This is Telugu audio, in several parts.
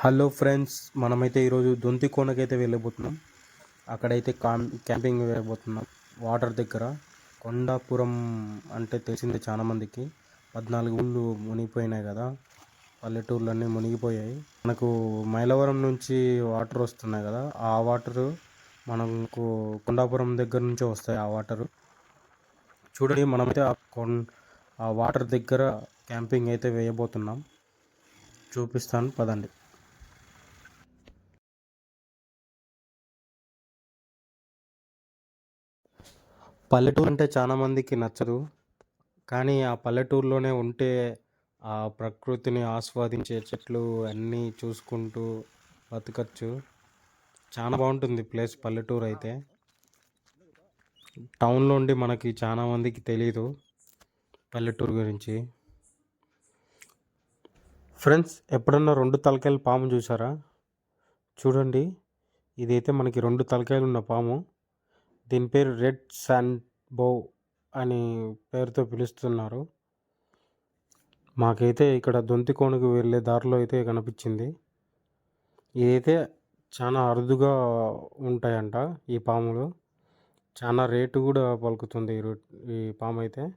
హలో ఫ్రెండ్స్ మనమైతే ఈరోజు దొంతికోనకైతే వెళ్ళబోతున్నాం. అక్కడైతే కాం క్యాంపింగ్ వెళ్ళబోతున్నాం. వాటర్ దగ్గర. కొండాపురం అంటే తెలిసింది చాలామందికి. పద్నాలుగు ఊళ్ళు మునిగిపోయినాయి కదా. పల్లెటూర్లన్నీ మునిగిపోయాయి. మనకు మైలవరం నుంచి వాటర్ వస్తున్నాయి కదా. ఆ వాటర్ మనకు కొండాపురం దగ్గర నుంచే వస్తాయి ఆ వాటర్. చూడండి మనమైతే ఆ కొన్ ఆ వాటర్ దగ్గర క్యాంపింగ్ అయితే వేయబోతున్నాం. చూపిస్తాను పదండి. పల్లెటూరు అంటే చాలా మందికి నచ్చదు. కానీ ఆ పల్లెటూరులోనే ఉంటే ఆ ప్రకృతిని ఆస్వాదించే చెట్లు అన్నీ చూసుకుంటూ బతకచ్చు. చాలా బాగుంటుంది ప్లేస్ పల్లెటూరు అయితే. టౌన్లో ఉండి మనకి చాలా మందికి తెలియదు పల్లెటూరు గురించి. ఫ్రెండ్స్ ఎప్పుడన్నా రెండు తలకాయలు పాము చూసారా? చూడండి ఇదైతే మనకి రెండు తలకాయలు ఉన్న పాము. దీని పేరు రెడ్ శాండ్ బో అని పేరుతో పిలుస్తున్నారు. మాకైతే ఇక్కడ దొంతికోణకు వెళ్ళే దారిలో అయితే కనిపించింది. ఇదైతే చాలా అరుదుగా ఉంటాయంట ఈ పాములు. చాలా రేటు కూడా పలుకుతుంది ఈ రో- ఈ పాము అయితే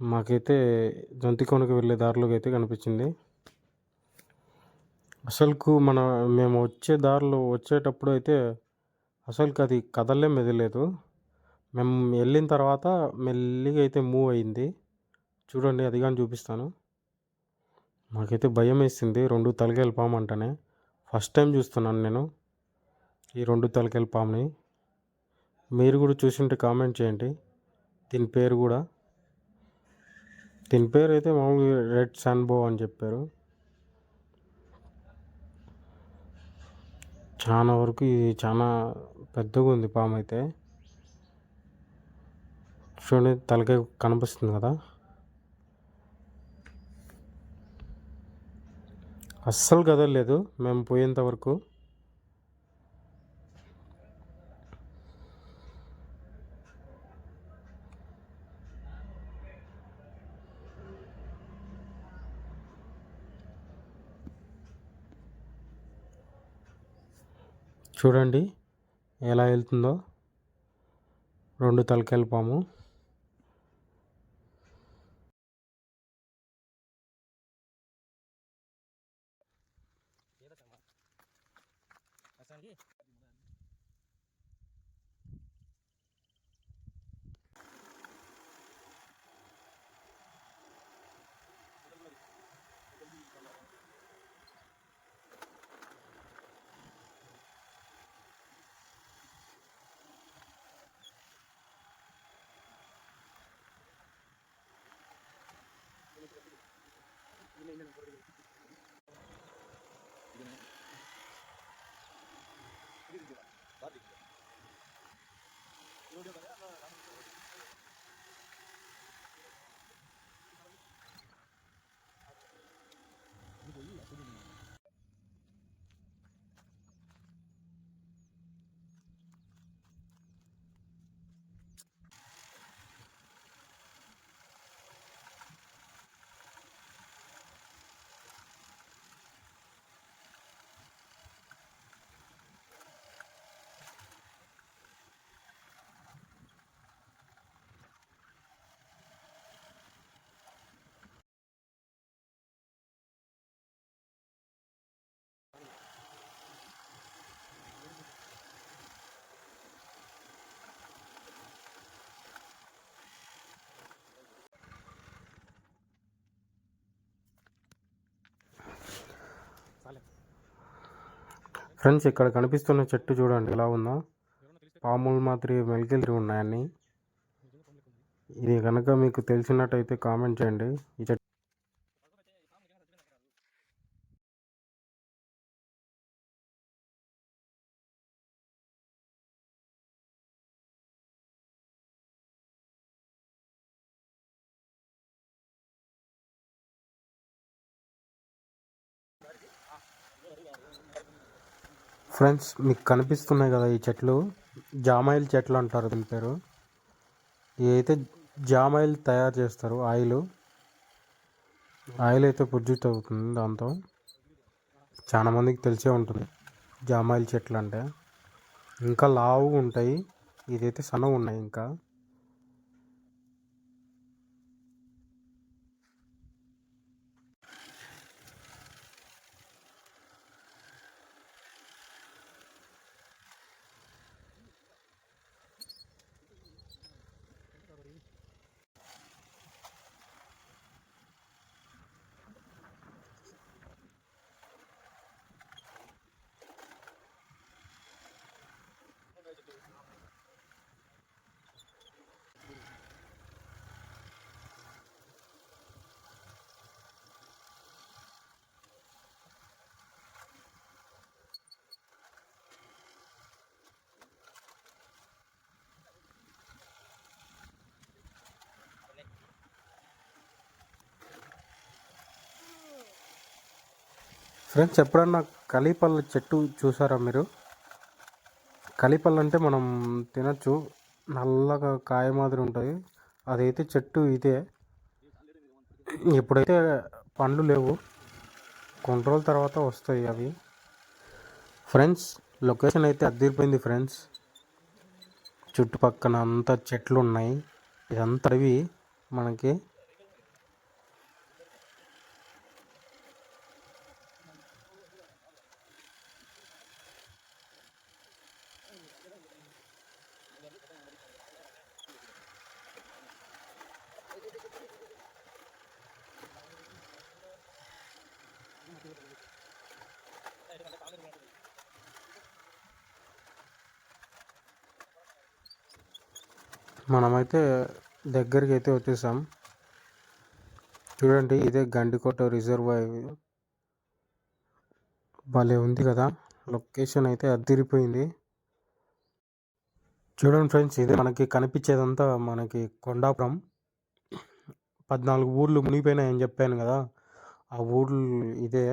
మాకైతే దొంతికోనకు వెళ్ళే దారిలోకి అయితే కనిపించింది. అసలుకు మన మేము వచ్చే దారిలో వచ్చేటప్పుడు అయితే అసలుకి అది కదలే మెదలేదు. మేము వెళ్ళిన తర్వాత మెల్లిగా అయితే మూవ్ అయింది. చూడండి అది కానీ చూపిస్తాను. మాకైతే భయం వేసింది. రెండు తలకాయల పాము అంటేనే. ఫస్ట్ టైం చూస్తున్నాను నేను ఈ రెండు తలకాయల పాముని. మీరు కూడా చూసింటే కామెంట్ చేయండి. దీని పేరు కూడా. దీని పేరు అయితే మామూలుగా రెడ్ సన్బో అని చెప్పారు. చాలా వరకు ఇది చాలా పెద్దగా ఉంది పాము అయితే. చూడండి తలకాయ కనిపిస్తుంది కదా. అస్సలు కదలలేదు మేము పోయేంత వరకు. చూడండి ఎలా వెళ్తుందో. రెండు తలకాయల పాము. மெயின்டைன் பண்ணுறது ఫ్రెండ్స్ ఇక్కడ కనిపిస్తున్న చెట్టు చూడండి. ఎలా ఉందో. పాములు మాత్రం మెలికెళ్ళి ఉన్నాయని ఇది కనుక మీకు తెలిసినట్టయితే కామెంట్ చేయండి. ఈ చెట్టు ఫ్రెండ్స్ మీకు కనిపిస్తున్నాయి కదా ఈ చెట్లు. జామాయిల్ చెట్లు అంటారు దీని పేరు. ఏదైతే జామాయిల్ తయారు చేస్తారు ఆయిల్. ఆయిల్ అయితే ప్రొడ్యూస్ అవుతుంది దాంతో. చాలా మందికి తెలిసే ఉంటుంది జామాయిల్ చెట్లు అంటే. ఇంకా లావుగా ఉంటాయి. ఇదైతే సన్నగా ఉన్నాయి ఇంకా. ఫ్రెండ్స్ ఎప్పుడన్నా కలిపల్ల చెట్టు చూసారా మీరు? కలిపళ్ళు అంటే మనం తినచ్చు. నల్లగా కాయ మాదిరి ఉంటుంది. అదైతే చెట్టు ఇదే. ఇప్పుడైతే పండ్లు లేవు కొన్ని రోజుల తర్వాత వస్తాయి అవి. ఫ్రెండ్స్ లొకేషన్ అయితే అద్దరిపోయింది ఫ్రెండ్స్ చుట్టుపక్కన అంతా చెట్లు ఉన్నాయి. ఇదంతా అడవి మనకి. మనమైతే దగ్గరికి అయితే వచ్చేసాం. చూడండి ఇదే గండికోట రిజర్వాయర్ భలే ఉంది కదా. లొకేషన్ అయితే అదిరిపోయింది చూడండి ఫ్రెండ్స్ ఇదే మనకి కనిపించేదంతా మనకి కొండాపురం. పద్నాలుగు ఊర్లు మునిగిపోయినాయని చెప్పాను కదా. ఆ ఊర్లు ఇదే.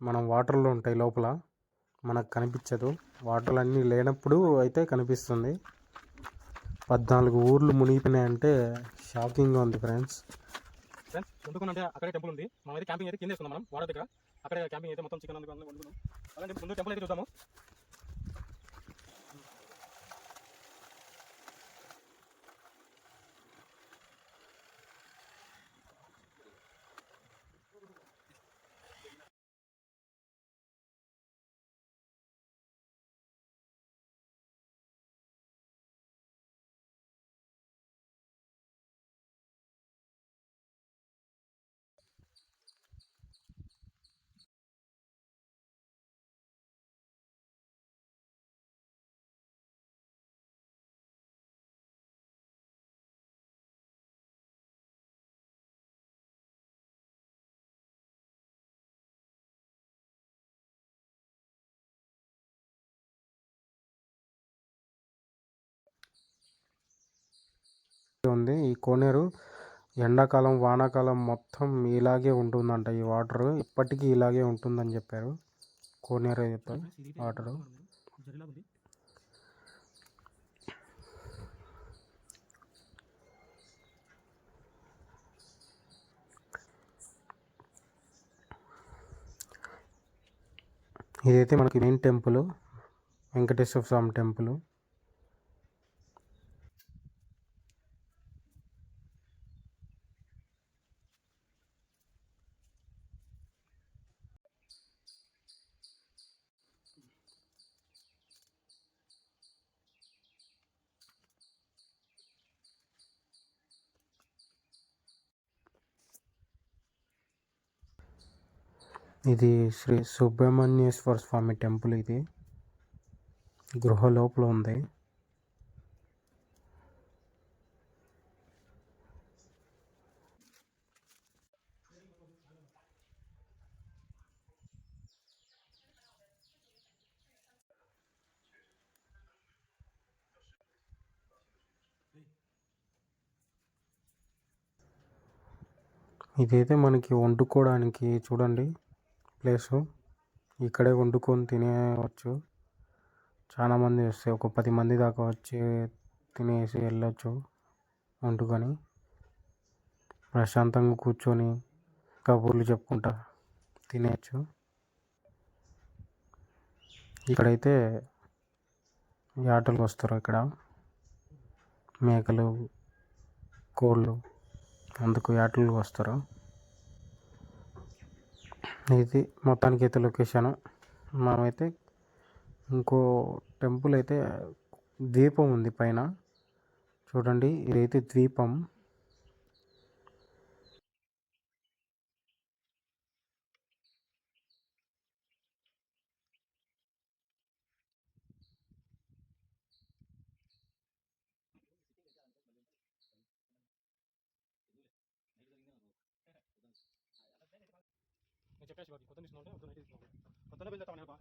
మనం వాటర్లో ఉంటాయి లోపల. మనకు కనిపించదు. వాటర్లు అన్నీ లేనప్పుడు అయితే కనిపిస్తుంది. పద్నాలుగు ఊర్లు మునిగిపోయినాయంటే షాకింగ్గా ఉంది ఫ్రెండ్స్. ఫ్రెండ్స్ వండుకుని అంటే అక్కడే టెంపుల్ ఉంది. మనం అయితే క్యాంపింగ్ అయితే కింద వేసుకున్నాం మనం వాడ దగ్గర అక్కడే క్యాంపింగ్ అయితే మొత్తం చికెన్ అందుకు వండుకున్నాం అలాగే ముందు టెంపుల్ అయితే చూద్దాము. ఉంది. ఈ కోనేరు ఎండాకాలం వానాకాలం మొత్తం ఇలాగే ఉంటుందంట ఈ వాటర్. ఇప్పటికీ ఇలాగే ఉంటుందని చెప్పారు. కోనేరు అయితే వాటరు. ఇదైతే మనకి main temple Venkateswara Swamy temple. ఇది శ్రీ సుబ్రహ్మణ్యేశ్వర స్వామి టెంపుల్ ఇది. గృహ లోపల ఉంది. ఇదైతే మనకి వండుకోవడానికి చూడండి. ప్లేసు. ఇక్కడే వండుకొని తినేయవచ్చు. చాలామంది వస్తే ఒక పది మంది దాకా వచ్చి తినేసి వెళ్ళొచ్చు వండుకొని. ప్రశాంతంగా కూర్చొని కబుర్లు చెప్పుకుంటా తినేయచ్చు. ఇక్కడైతే యాటలు వస్తారు ఇక్కడ. మేకలు కోళ్ళు అందుకు యాటలు వస్తారు. ఇది మొత్తానికి అయితే లొకేషన్. మనమైతే ఇంకో టెంపుల్ అయితే ద్వీపం ఉంది పైన. చూడండి ఇదైతే ద్వీపం. నేను చెప్పేసి వాడికి కొత్త తీసుకున్నా ఉంటే వద్దు నైట్ తీసుకున్నాను కొత్తలో బయలుదేరుతామని బా